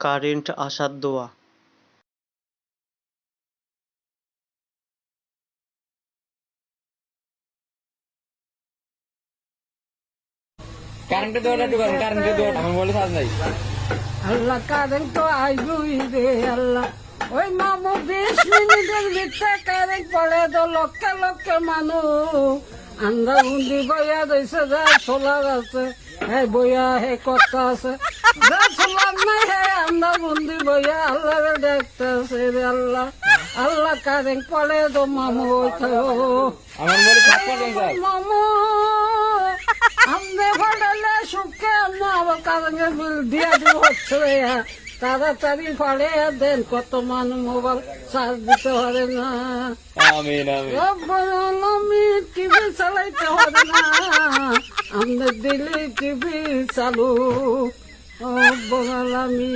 Current আসার দোয়া। কারেন্টের দোয়াটা একটু করেন কারেন্টের দোয়াটা। আমার মোবাইলে চার্জ নাই আল্লাহ কারেন্ট তো আইবই রে আল্লাহ। ওই মামু বিশ মিনিটের ভিতরে কারেন্ট পড়ে তো লক্ষ লক্ষ মানুষ। আন্দা বুন্দি বইয়া রয়েছে যা সোলার আছে হে বইয়া হে কথা আছে। বুন্দি বইয়া আল্লাহ রে আল্লাহ পড়ে তো মামু আমার মামু আমনে সুখে আমনে আবার কারণে বিল দিয়ে দিব হচ্ছে হ্যাঁ। তাড়াতাড়ি ফলে দেন কত মানুষ মোবাইল চার্জ দিতে পারে না। আমিন আমিন। আমি টিভি চালাইতে হবে না। আমনে দিলে টিভি চালু। ও বলাল আমি